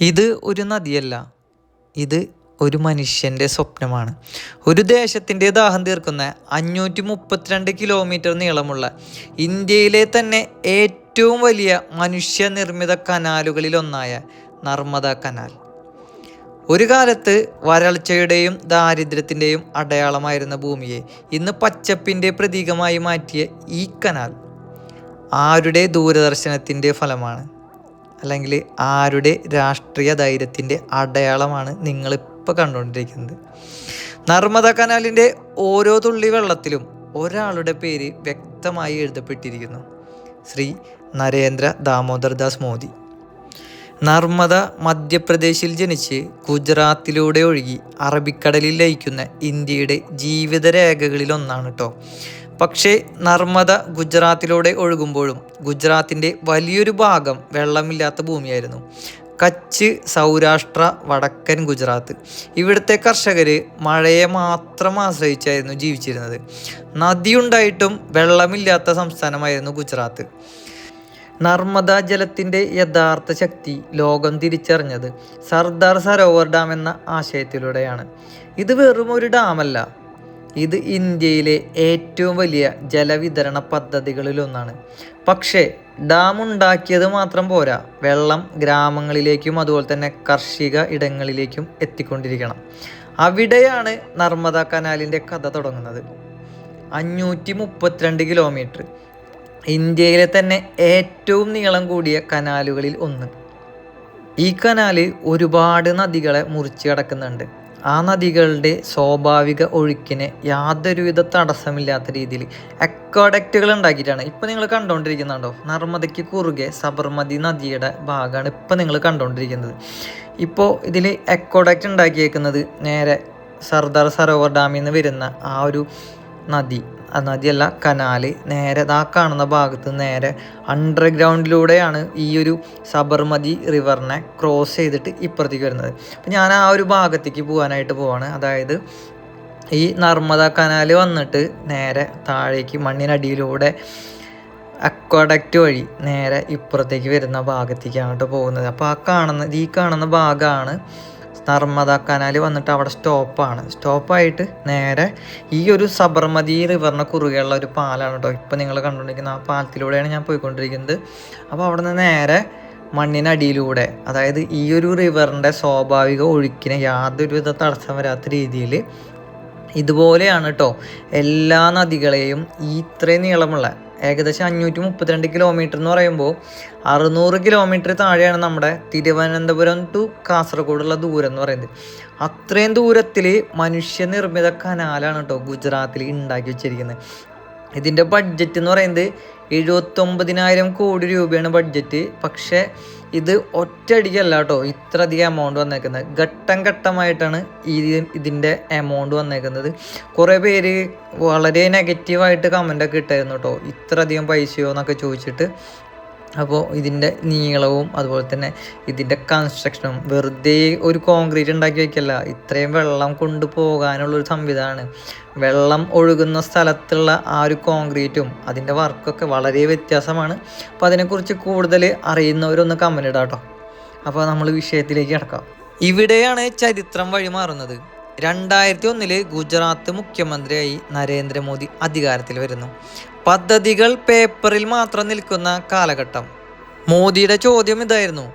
ഇത് ഒരു നദിയല്ല. ഇത് ഒരു മനുഷ്യന്റെ സ്വപ്നമാണ്. ഒരു ദേശത്തിന്റെ ദാഹം തീർക്കുന്ന അഞ്ഞൂറ്റി മുപ്പത്തിരണ്ട് കിലോമീറ്റർ നീളമുള്ള ഇന്ത്യയിലെ തന്നെ ഏറ്റവും വലിയ മനുഷ്യനിർമ്മിത കനാലുകളിലൊന്നായ നർമ്മദ കനാൽ. ഒരു കാലത്ത് വരൾച്ചയുടെയും ദാരിദ്ര്യത്തിന്റെയും അടയാളമായിരുന്ന ഭൂമിയെ ഇന്ന് പച്ചപ്പിന്റെ പ്രതീകമായി മാറ്റിയ ഈ കനാൽ ആരുടെ ദൂരദർശനത്തിന്റെ ഫലമാണ്? അല്ലെങ്കിൽ ആരുടെ രാഷ്ട്രീയ ധൈര്യത്തിന്റെ അടയാളമാണ് നിങ്ങളിപ്പോൾ കണ്ടുകൊണ്ടിരിക്കുന്നത്. നർമ്മദ കനാലിന്റെ ഓരോ തുള്ളി വെള്ളത്തിലും ഒരാളുടെ പേര് വ്യക്തമായി എഴുതപ്പെട്ടിരിക്കുന്നു. ശ്രീ നരേന്ദ്ര ദാമോദർ ദാസ് മോദി. നർമ്മദ മധ്യപ്രദേശിൽ ജനിച്ച് ഗുജറാത്തിലൂടെ ഒഴുകി അറബിക്കടലിൽ ലയിക്കുന്ന ഇന്ത്യയുടെ ജീവിതരേഖകളിലൊന്നാണ് കേട്ടോ പക്ഷേ നർമ്മദ ഗുജറാത്തിലൂടെ ഒഴുകുമ്പോഴും ഗുജറാത്തിന്റെ വലിയൊരു ഭാഗം വെള്ളമില്ലാത്ത ഭൂമിയായിരുന്നു. കച്ച് സൗരാഷ്ട്ര വടക്കൻ ഗുജറാത്ത്. ഇവിടുത്തെ കർഷകർ മഴയെ മാത്രം ആശ്രയിച്ചായിരുന്നു ജീവിച്ചിരുന്നത്. നദിയുണ്ടായിട്ടും വെള്ളമില്ലാത്ത സംസ്ഥാനമായിരുന്നു ഗുജറാത്ത്. നർമ്മദ ജലത്തിന്റെ യഥാർത്ഥ ശക്തി ലോകം തിരിച്ചറിഞ്ഞത് സർദാർ സരോവർ ഡാം എന്ന ആശയത്തിലൂടെയാണ്. ഇത് വെറും ഒരു ഡാമല്ല ഇത് ഇന്ത്യയിലെ ഏറ്റവും വലിയ ജലവിതരണ പദ്ധതികളിലൊന്നാണ്. പക്ഷേ ഡാം ഉണ്ടാക്കിയത് മാത്രം പോരാ. വെള്ളം ഗ്രാമങ്ങളിലേക്കും അതുപോലെ തന്നെ കാർഷിക ഇടങ്ങളിലേക്കും എത്തിക്കൊണ്ടിരിക്കണം. അവിടെയാണ് നർമ്മദ കനാലിന്റെ കഥ തുടങ്ങുന്നത്. അഞ്ഞൂറ്റി മുപ്പത്തിരണ്ട് കിലോമീറ്റർ. ഇന്ത്യയിലെ തന്നെ ഏറ്റവും നീളം കൂടിയ കനാലുകളിൽ ഒന്ന്. ഈ കനാല് ഒരുപാട് നദികളെ മുറിച്ച് കിടക്കുന്നുണ്ട്. ആ നദികളുടെ സ്വാഭാവിക ഒഴുക്കിന് യാതൊരുവിധ തടസ്സമില്ലാത്ത രീതിയിൽ അക്വാഡക്റ്റുകൾ ഉണ്ടാക്കിയിട്ടാണ്. ഇപ്പം നിങ്ങൾ കണ്ടുകൊണ്ടിരിക്കുന്നുണ്ടോ നർമ്മദയ്ക്ക് കുറുകെ സബർമതി നദിയുടെ ഭാഗമാണ് ഇപ്പം നിങ്ങൾ കണ്ടുകൊണ്ടിരിക്കുന്നത് ഇപ്പോൾ ഇതിൽ അക്വാഡക്റ്റ് ഉണ്ടാക്കിയേക്കുന്നത് നേരെ സർദാർ സരോവർ ഡാമിൽ നിന്ന് വരുന്ന ആ ഒരു നദി. നദിയല്ല കനാല്. നേരെ ആ കാണുന്ന ഭാഗത്ത് നേരെ അണ്ടർഗ്രൗണ്ടിലൂടെയാണ് ഈ ഒരു സബർമതി റിവറിനെ ക്രോസ് ചെയ്തിട്ട് ഇപ്പുറത്തേക്ക് വരുന്നത്. അപ്പം ഞാൻ ആ ഒരു ഭാഗത്തേക്ക് പോകാനായിട്ട് പോവാണ്. അതായത് ഈ നർമ്മദ കനാൽ വന്നിട്ട് നേരെ താഴേക്ക് മണ്ണിനടിയിലൂടെ അക്വാഡക്റ്റ് വഴി നേരെ ഇപ്പുറത്തേക്ക് വരുന്ന ഭാഗത്തേക്കാണ് കേട്ടോ പോകുന്നത്. അപ്പോൾ ആ കാണുന്ന ഈ കാണുന്ന ഭാഗമാണ് നർമ്മദ കനാൽ വന്നിട്ട് അവിടെ സ്റ്റോപ്പാണ്. സ്റ്റോപ്പായിട്ട് നേരെ ഈ ഒരു സബർമതി റിവറിന് കുറുകെയുള്ള ഒരു പാലാണ് കേട്ടോ ഇപ്പം നിങ്ങൾ കണ്ടുകൊണ്ടിരിക്കുന്ന ആ പാലത്തിലൂടെയാണ് ഞാൻ പോയിക്കൊണ്ടിരിക്കുന്നത്. അപ്പോൾ അവിടെ നിന്ന് നേരെ മണ്ണിനടിയിലൂടെ അതായത് ഈ ഒരു റിവറിന്റെ സ്വാഭാവിക ഒഴുക്കിന് യാതൊരുവിധ തടസ്സം വരാത്ത രീതിയിൽ ഇതുപോലെയാണ് കേട്ടോ എല്ലാ നദികളെയും ഇത്രയും നീളമുള്ള ഏകദേശം അഞ്ഞൂറ്റി മുപ്പത്തിരണ്ട് കിലോമീറ്റർ എന്ന് പറയുമ്പോൾ അറുന്നൂറ് കിലോമീറ്റർ താഴെയാണ് നമ്മുടെ തിരുവനന്തപുരം ടു കാസർഗോഡുള്ള ദൂരം എന്ന് പറയുന്നത്. അത്രയും ദൂരത്തിൽ മനുഷ്യനിർമ്മിത കനാലാണ് കേട്ടോ ഗുജറാത്തിൽ ഉണ്ടാക്കി വെച്ചിരിക്കുന്നത്. ഇതിന്റെ ബഡ്ജറ്റ് എന്ന് പറയുന്നത് എഴുപത്തൊമ്പതിനായിരം കോടി രൂപയാണ് ബഡ്ജറ്റ് പക്ഷേ ഇത് ഒറ്റയടിക്കല്ല കേട്ടോ ഇത്ര അധികം എമൗണ്ട് വന്നേക്കുന്നത്. ഘട്ടം ഘട്ടമായിട്ടാണ് ഈ ഇതിന്റെ എമൗണ്ട് വന്നേക്കുന്നത്. കുറേ പേര് വളരെ നെഗറ്റീവായിട്ട് കമന്റൊക്കെ ഇട്ടായിരുന്നു കേട്ടോ ഇത്ര അധികം പൈസയോ എന്നൊക്കെ ചോദിച്ചിട്ട്. അപ്പോൾ ഇതിന്റെ നീളവും അതുപോലെ തന്നെ ഇതിന്റെ കൺസ്ട്രക്ഷനും വെറുതെ ഒരു കോൺക്രീറ്റ് ഉണ്ടാക്കി വയ്ക്കല്ല ഇത്രയും വെള്ളം കൊണ്ടുപോകാനുള്ളൊരു സംവിധാനമാണ് വെള്ളം ഒഴുകുന്ന സ്ഥലത്തുള്ള ആ ഒരു കോൺക്രീറ്റും അതിന്റെ വർക്കൊക്കെ വളരെ വ്യത്യാസമാണ്. അപ്പോൾ അതിനെക്കുറിച്ച് കൂടുതൽ അറിയുന്നവരൊന്ന് കമന്റ് ഇടാം കേട്ടോ അപ്പോൾ നമ്മൾ വിഷയത്തിലേക്ക് കിടക്കാം. ഇവിടെയാണ് ചരിത്രം വഴിമാറുന്നത് രണ്ടായിരത്തി ഒന്നിൽ ഗുജറാത്ത് മുഖ്യമന്ത്രിയായി നരേന്ദ്രമോദി അധികാരത്തിൽ വരുന്നു. പദ്ധതികൾ പേപ്പറിൽ മാത്രം നിൽക്കുന്ന കാലഘട്ടം. മോദിയുടെ ചോദ്യം ഇതായിരുന്നു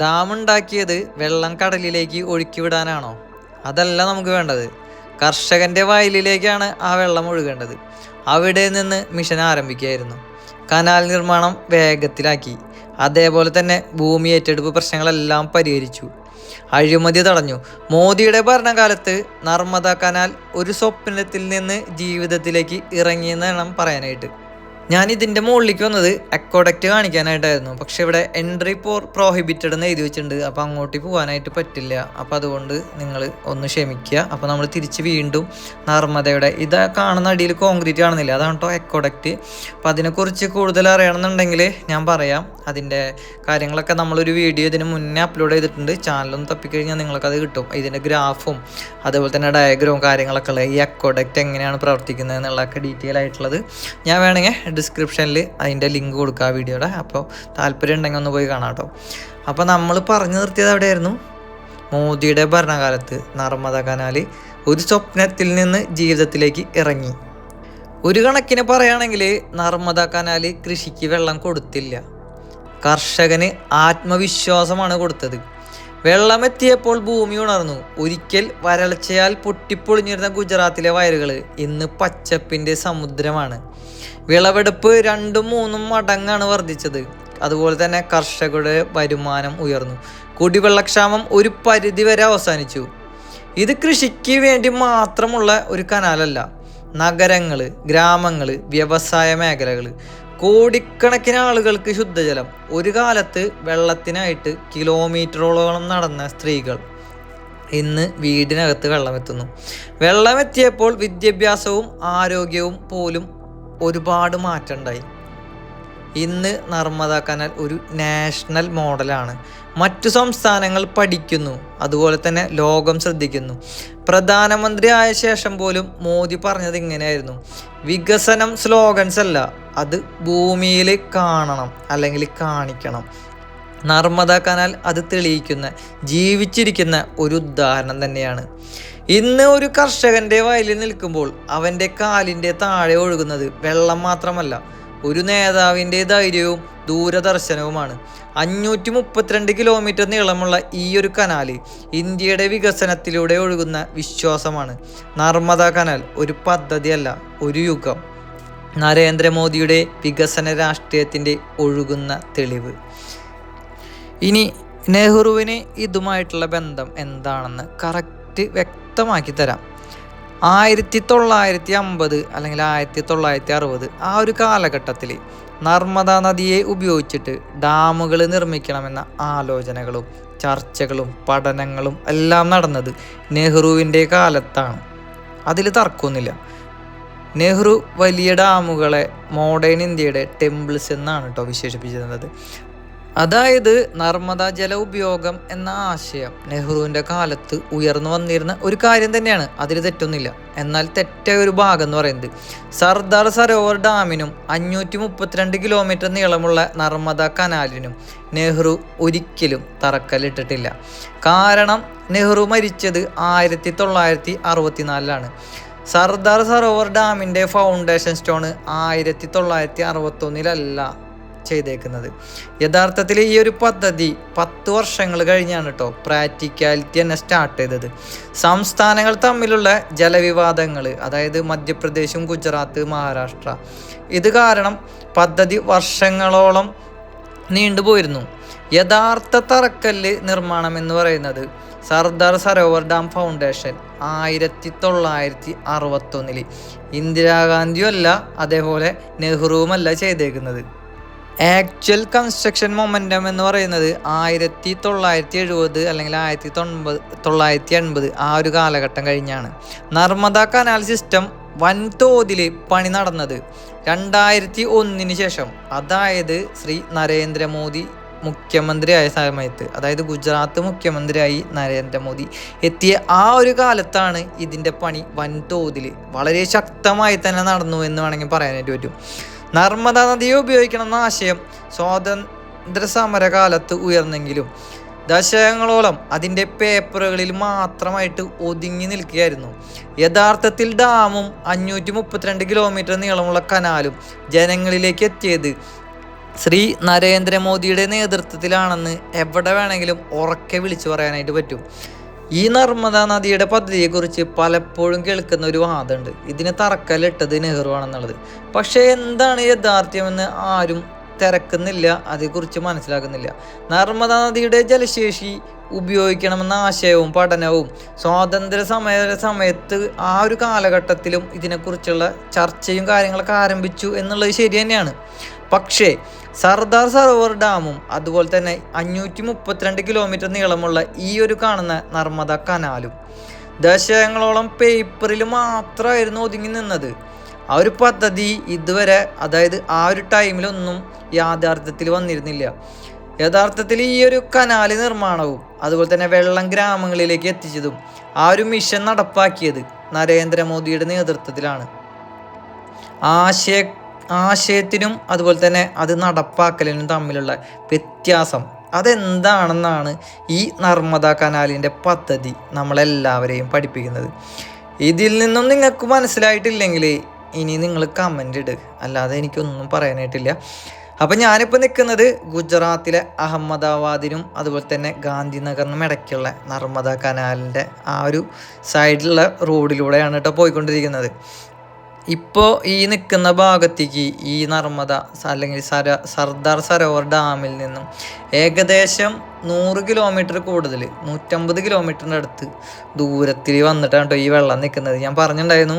ഡാം ഉണ്ടാക്കിയത് വെള്ളം കടലിലേക്ക് ഒഴുക്കി വിടാനാണോ അതല്ല നമുക്ക് വേണ്ടത്. കർഷകന്റെ വയലിലേക്കാണ് ആ വെള്ളം ഒഴുകേണ്ടത്. അവിടെ നിന്ന് മിഷൻ ആരംഭിക്കുകയായിരുന്നു. കനാൽ നിർമ്മാണം വേഗത്തിലാക്കി. അതേപോലെ തന്നെ ഭൂമി ഏറ്റെടുപ്പ് പ്രശ്നങ്ങളെല്ലാം പരിഹരിച്ചു. അഴിമതി തടഞ്ഞു. മോദിയുടെ ഭരണകാലത്ത് നർമ്മദ കനാൽ ഒരു സ്വപ്നത്തിൽ നിന്ന് ജീവിതത്തിലേക്ക് ഇറങ്ങിയെന്ന് വേണം പറയാനായിട്ട്. ഞാൻ ഇതിന്റെ മുകളിലേക്ക് വന്നത് അക്കോഡക്റ്റ് കാണിക്കാനായിട്ടായിരുന്നു. പക്ഷെ ഇവിടെ എൻട്രി പോർ പ്രോഹിബിറ്റഡ് എന്ന് എഴുതി വെച്ചിട്ടുണ്ട്. അപ്പോൾ അങ്ങോട്ട് പോകാനായിട്ട് പറ്റില്ല. അപ്പോൾ അതുകൊണ്ട് നിങ്ങൾ ഒന്ന് ക്ഷമിക്കുക. അപ്പോൾ നമ്മൾ തിരിച്ച് വീണ്ടും നർമ്മദയുടെ ഇത് കാണുന്ന അടിയിൽ കോൺക്രീറ്റ് കാണുന്നില്ല? അതാണ് കേട്ടോ അക്കോഡക്റ്റ് അപ്പോൾ അതിനെക്കുറിച്ച് കൂടുതൽ അറിയണമെന്നുണ്ടെങ്കിൽ ഞാൻ പറയാം. അതിന്റെ കാര്യങ്ങളൊക്കെ നമ്മളൊരു വീഡിയോ ഇതിന് മുന്നേ അപ്ലോഡ് ചെയ്തിട്ടുണ്ട്. ചാനലൊന്ന് തപ്പിക്കഴിഞ്ഞാൽ നിങ്ങൾക്കത് കിട്ടും. ഇതിന്റെ ഗ്രാഫും അതുപോലെ തന്നെ ഡയഗ്രവും കാര്യങ്ങളൊക്കെ ഉള്ള ഈ അക്കോഡക്റ്റ് എങ്ങനെയാണ് പ്രവർത്തിക്കുന്നത് എന്നുള്ളതൊക്കെ ഡീറ്റെയിൽ ആയിട്ടുള്ളത്. ഞാൻ വേണമെങ്കിൽ ഡിസ്ക്രിപ്ഷനിൽ അതിന്റെ ലിങ്ക് കൊടുക്കുക ആ വീഡിയോയുടെ അപ്പോൾ താല്പര്യം ഉണ്ടെങ്കിൽ ഒന്ന് പോയി കാണാം കേട്ടോ അപ്പോൾ നമ്മൾ പറഞ്ഞു നിർത്തിയത് എവിടെയായിരുന്നു? മോദിയുടെ ഭരണകാലത്ത് നർമ്മദ കനാൽ ഒരു സ്വപ്നത്തിൽ നിന്ന് ജീവിതത്തിലേക്ക് ഇറങ്ങി. ഒരു കണക്കിന് പറയുകയാണെങ്കിൽ നർമ്മദ കനാൽ കൃഷിക്ക് വെള്ളം കൊടുത്തില്ല. കർഷകന് ആത്മവിശ്വാസമാണ് കൊടുത്തത്. വെള്ളമെത്തിയപ്പോൾ ഭൂമി ഉണർന്നു. ഒരിക്കൽ വരൾച്ചയാൽ പൊട്ടിപ്പൊളിഞ്ഞിരുന്ന ഗുജറാത്തിലെ വയലുകൾ ഇന്ന് പച്ചപ്പിന്റെ സമുദ്രമാണ്. വിളവെടുപ്പ് രണ്ടും മൂന്നും മടങ്ങാണ് വർദ്ധിച്ചത്. അതുപോലെ തന്നെ കർഷകരുടെ വരുമാനം ഉയർന്നു. കുടിവെള്ളക്ഷാമം ഒരു പരിധിവരെ അവസാനിച്ചു. ഇത് കൃഷിക്ക് വേണ്ടി മാത്രമുള്ള ഒരു കനാലല്ല. നഗരങ്ങൾ ഗ്രാമങ്ങൾ വ്യവസായ മേഖലകൾ കോടിക്കണക്കിന് ആളുകൾക്ക് ശുദ്ധജലം. ഒരു കാലത്ത് വെള്ളത്തിനായിട്ട് കിലോമീറ്ററോളം നടന്ന സ്ത്രീകൾ ഇന്ന് വീടിനകത്ത് വെള്ളമെത്തുന്നു. വെള്ളമെത്തിയപ്പോൾ വിദ്യാഭ്യാസവും ആരോഗ്യവും പോലും ഒരുപാട് മാറ്റമുണ്ടായി. ഇന്ന് നർമ്മദ കനാൽ ഒരു നാഷണൽ മോഡലാണ്. മറ്റു സംസ്ഥാനങ്ങൾ പഠിക്കുന്നു. അതുപോലെ തന്നെ ലോകം ശ്രദ്ധിക്കുന്നു. പ്രധാനമന്ത്രി ആയ ശേഷം പോലും മോദി പറഞ്ഞത് ഇങ്ങനെയായിരുന്നു. വികസനം സ്ലോഗൻസ് അല്ല അത് ഭൂമിയിൽ കാണണം അല്ലെങ്കിൽ കാണിക്കണം. നർമ്മദ കനാൽ അത് തെളിയിക്കുന്ന ജീവിച്ചിരിക്കുന്ന ഒരു ഉദാഹരണം തന്നെയാണ്. ഇന്ന് ഒരു കർഷകന്റെ വയലിൽ നിൽക്കുമ്പോൾ അവന്റെ കാലിന്റെ താഴെ ഒഴുകുന്നത് വെള്ളം മാത്രമല്ല ഒരു നേതാവിന്റെ ധൈര്യവും ദൂരദർശനവുമാണ്. അഞ്ഞൂറ്റി മുപ്പത്തിരണ്ട് കിലോമീറ്റർ നീളമുള്ള ഈ ഒരു കനാല് ഇന്ത്യയുടെ വികസനത്തിലൂടെ ഒഴുകുന്ന വിശ്വാസമാണ്. നർമ്മദ കനാൽ ഒരു പദ്ധതിയല്ല ഒരു യുഗം. നരേന്ദ്രമോദിയുടെ വികസന രാഷ്ട്രീയത്തിന്റെ ഒഴുകുന്ന തെളിവ്. ഇനി നെഹ്റുവിന് ഇതുമായിട്ടുള്ള ബന്ധം എന്താണെന്ന് കറക്റ്റ് വ്യക്തമാക്കി തരാം. ആയിരത്തി തൊള്ളായിരത്തി അമ്പത് അല്ലെങ്കിൽ ആയിരത്തി തൊള്ളായിരത്തി അറുപത് ആ ഒരു കാലഘട്ടത്തിൽ നർമ്മദ നദിയെ ഉപയോഗിച്ചിട്ട് ഡാമുകൾ നിർമ്മിക്കണമെന്ന ആലോചനകളും ചർച്ചകളും പഠനങ്ങളും എല്ലാം നടന്നത് നെഹ്റുവിന്റെ കാലത്താണ്. അതിൽ തർക്കമൊന്നുമില്ല. നെഹ്റു വലിയ ഡാമുകളെ മോഡേൺ ഇന്ത്യയുടെ ടെമ്പിൾസ് എന്നാണ് കേട്ടോ വിശേഷിപ്പിച്ചിരുന്നത്. അതായത് നർമ്മദ ജല ഉപയോഗം എന്ന ആശയം നെഹ്റുവിന്റെ കാലത്ത് ഉയർന്നു വന്നിരുന്ന ഒരു കാര്യം തന്നെയാണ്. അതിൽ തെറ്റൊന്നുമില്ല. എന്നാൽ തെറ്റായ ഒരു ഭാഗം എന്ന് പറയുന്നത് സർദാർ സരോവർ ഡാമിനും അഞ്ഞൂറ്റി മുപ്പത്തിരണ്ട് കിലോമീറ്റർ നീളമുള്ള നർമ്മദ കനാലിനും നെഹ്റു ഒരിക്കലും തറക്കല്ലിട്ടിട്ടില്ല. കാരണം നെഹ്റു മരിച്ചത് ആയിരത്തി തൊള്ളായിരത്തി അറുപത്തിനാലിലാണ് സർദാർ സരോവർ ഡാമിന്റെ ഫൗണ്ടേഷൻ സ്റ്റോൺ ആയിരത്തി തൊള്ളായിരത്തി അറുപത്തൊന്നിലല്ല ചെയ്തേക്കുന്നത്. യഥാർത്ഥത്തിൽ ഈ ഒരു പദ്ധതി പത്ത് വർഷങ്ങൾ കഴിഞ്ഞാണ് കേട്ടോ പ്രാക്ടിക്കാലിറ്റി തന്നെ സ്റ്റാർട്ട് ചെയ്തത്. സംസ്ഥാനങ്ങൾ തമ്മിലുള്ള ജലവിവാദങ്ങൾ അതായത് മധ്യപ്രദേശും ഗുജറാത്ത് മഹാരാഷ്ട്ര ഇത് കാരണം പദ്ധതി വർഷങ്ങളോളം നീണ്ടുപോയിരുന്നു യഥാർത്ഥ തറക്കല്ല് നിർമ്മാണം എന്ന് പറയുന്നത് സർദാർ സരോവർ ഡാം ഫൗണ്ടേഷൻ ആയിരത്തി തൊള്ളായിരത്തി അറുപത്തൊന്നിൽ ഇന്ദിരാഗാന്ധിയും അല്ല അതേപോലെ നെഹ്റുവുമല്ല ചെയ്തേക്കുന്നത്. ആക്ച്വൽ കൺസ്ട്രക്ഷൻ മൊമെന്റം എന്ന് പറയുന്നത് ആയിരത്തി തൊള്ളായിരത്തി എഴുപത് അല്ലെങ്കിൽ ആയിരത്തി തൊൻപത് തൊള്ളായിരത്തി എൺപത് ആ ഒരു കാലഘട്ടം കഴിഞ്ഞാണ്. നർമ്മദ കനാൽ സിസ്റ്റം വൻതോതിൽ പണി നടന്നത് രണ്ടായിരത്തി ഒന്നിന് ശേഷം. അതായത് ശ്രീ നരേന്ദ്രമോദി മുഖ്യമന്ത്രിയായ സമയത്ത് അതായത് ഗുജറാത്ത് മുഖ്യമന്ത്രിയായി നരേന്ദ്രമോദി എത്തിയ ആ ഒരു കാലത്താണ് ഇതിന്റെ പണി വൻതോതിൽ വളരെ ശക്തമായി തന്നെ നടന്നു എന്ന് വേണമെങ്കിൽ പറയാനായിട്ട് പറ്റും. നർമ്മദ നദിയെ ഉപയോഗിക്കണം എന്ന ആശയം സ്വാതന്ത്ര്യ സമരകാലത്ത് ഉയർന്നെങ്കിലും ദശകങ്ങളോളം അതിന്റെ പേപ്പറുകളിൽ മാത്രമായിട്ട് ഒതുങ്ങി നിൽക്കുകയായിരുന്നു. യഥാർത്ഥത്തിൽ ഡാമും അഞ്ഞൂറ്റി മുപ്പത്തിരണ്ട് കിലോമീറ്റർ നീളമുള്ള കനാലും ജനങ്ങളിലേക്ക് എത്തിയത് ശ്രീ നരേന്ദ്രമോദിയുടെ നേതൃത്വത്തിലാണെന്ന് എവിടെ വേണമെങ്കിലും ഉറക്കെ വിളിച്ചു പറയാനായിട്ട് പറ്റും. ഈ നർമ്മദ നദിയുടെ പദ്ധതിയെക്കുറിച്ച് പലപ്പോഴും കേൾക്കുന്ന ഒരു വാദമുണ്ട്. ഇതിന് തറക്കല്ലിട്ടത് നെഹ്റു ആണെന്നുള്ളത്. പക്ഷേ എന്താണ് യഥാർത്ഥ്യമെന്ന് ആരും തിരക്കുന്നില്ല അതേക്കുറിച്ച് മനസ്സിലാക്കുന്നില്ല. നർമ്മദ നദിയുടെ ജലശേഷി ഉപയോഗിക്കണമെന്ന ആശയവും പഠനവും സ്വാതന്ത്ര്യ സമയ സമയത്ത് ആ ഒരു കാലഘട്ടത്തിലും ഇതിനെക്കുറിച്ചുള്ള ചർച്ചയും കാര്യങ്ങളൊക്കെ ആരംഭിച്ചു എന്നുള്ളത് ശരി തന്നെയാണ്. പക്ഷേ സർദാർ സരോവർ ഡാമും അതുപോലെ തന്നെ അഞ്ഞൂറ്റി മുപ്പത്തിരണ്ട് കിലോമീറ്റർ നീളമുള്ള ഈ ഒരു കാണുന്ന നർമ്മദ കനാലും ദശകങ്ങളോളം പേപ്പറിൽ മാത്രമായിരുന്നു ഒതുങ്ങി നിന്നത്. ആ ഒരു പദ്ധതി ഇതുവരെ അതായത് ആ ഒരു ടൈമിലൊന്നും യാഥാർത്ഥ്യത്തിൽ വന്നിരുന്നില്ല. യഥാർത്ഥത്തിൽ ഈ ഒരു കനാല് നിർമ്മാണവും അതുപോലെ തന്നെ വെള്ളം ഗ്രാമങ്ങളിലേക്ക് എത്തിച്ചതും ആ ഒരു മിഷൻ നടപ്പാക്കിയത് നരേന്ദ്രമോദിയുടെ നേതൃത്വത്തിലാണ്. ആശയ ആശയത്തിനും അതുപോലെ തന്നെ അത് നടപ്പാക്കലിനും തമ്മിലുള്ള വ്യത്യാസം. അതെന്താണെന്നാണ് ഈ നർമ്മദ കനാലിന്റെ പദ്ധതി നമ്മളെല്ലാവരെയും പഠിപ്പിക്കുന്നത്. ഇതിൽ നിന്നും നിങ്ങൾക്ക് മനസ്സിലായിട്ടില്ലെങ്കിൽ ഇനി നിങ്ങൾ കമന്റ് ഇട്. അല്ലാതെ എനിക്കൊന്നും പറയാനായിട്ടില്ല. അപ്പം ഞാനിപ്പോൾ നിൽക്കുന്നത് ഗുജറാത്തിലെ അഹമ്മദാബാദിനും അതുപോലെ തന്നെ ഗാന്ധിനഗറിനും ഇടയ്ക്കുള്ള നർമ്മദ കനാലിന്റെ ആ ഒരു സൈഡിലുള്ള റോഡിലൂടെയാണ് കേട്ടോ പോയിക്കൊണ്ടിരിക്കുന്നത്. ഇപ്പോൾ ഈ നിൽക്കുന്ന ഭാഗത്തേക്ക് ഈ നർമ്മദ അല്ലെങ്കിൽ സര സർദാർ സരോവർ ഡാമിൽ നിന്നും ഏകദേശം നൂറ് കിലോമീറ്റർ കൂടുതൽ നൂറ്റമ്പത് കിലോമീറ്ററിന്റെ അടുത്ത് ദൂരത്തിൽ വന്നിട്ടാണ് കേട്ടോ ഈ വെള്ളം നിൽക്കുന്നത്. ഞാൻ പറഞ്ഞിട്ടുണ്ടായിരുന്നു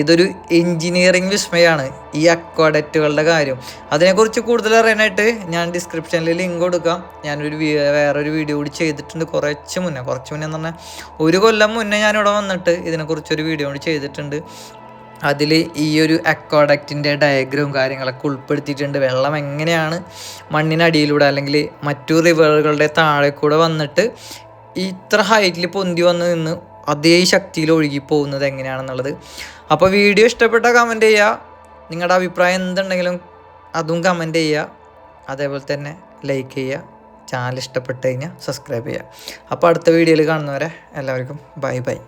ഇതൊരു എൻജിനീയറിംഗ് വിസ്മയമാണ് ഈ അക്വാഡക്റ്റുകളുടെ കാര്യം. അതിനെക്കുറിച്ച് കൂടുതൽ അറിയാനായിട്ട് ഞാൻ ഡിസ്ക്രിപ്ഷനിൽ ലിങ്ക് കൊടുക്കാം. ഞാനൊരു വേറൊരു വീഡിയോ കൂടി ചെയ്തിട്ടുണ്ട് കുറച്ച് മുന്നേ. കുറച്ച് മുന്നേ എന്ന് പറഞ്ഞാൽ ഒരു കൊല്ലം മുന്നേ ഞാനിവിടെ വന്നിട്ട് ഇതിനെക്കുറിച്ചൊരു വീഡിയോ കൂടി ചെയ്തിട്ടുണ്ട്. അതിൽ ഈ ഒരു അക്വാഡക്റ്റിന്റെ ഡയഗ്രവും കാര്യങ്ങളൊക്കെ ഉൾപ്പെടുത്തിയിട്ടുണ്ട്. വെള്ളം എങ്ങനെയാണ് മണ്ണിനടിയിലൂടെ അല്ലെങ്കിൽ മറ്റു റിവറുകളുടെ താഴെ കൂടെ വന്നിട്ട് ഇത്ര ഹൈറ്റിൽ പൊന്തി വന്ന് നിന്ന് അതേ ശക്തിയിൽ ഒഴുകി പോകുന്നത് എങ്ങനെയാണെന്നുള്ളത്. അപ്പോൾ വീഡിയോ ഇഷ്ടപ്പെട്ട കമന്റ് ചെയ്യുക. നിങ്ങളുടെ അഭിപ്രായം എന്തുണ്ടെങ്കിലും അതും കമന്റ് ചെയ്യുക. അതേപോലെ തന്നെ ലൈക്ക് ചെയ്യുക. ചാനൽ ഇഷ്ടപ്പെട്ട് കഴിഞ്ഞാൽ സബ്സ്ക്രൈബ് ചെയ്യുക. അപ്പോൾ അടുത്ത വീഡിയോയിൽ കാണുന്നവരെ എല്ലാവർക്കും ബൈ ബൈ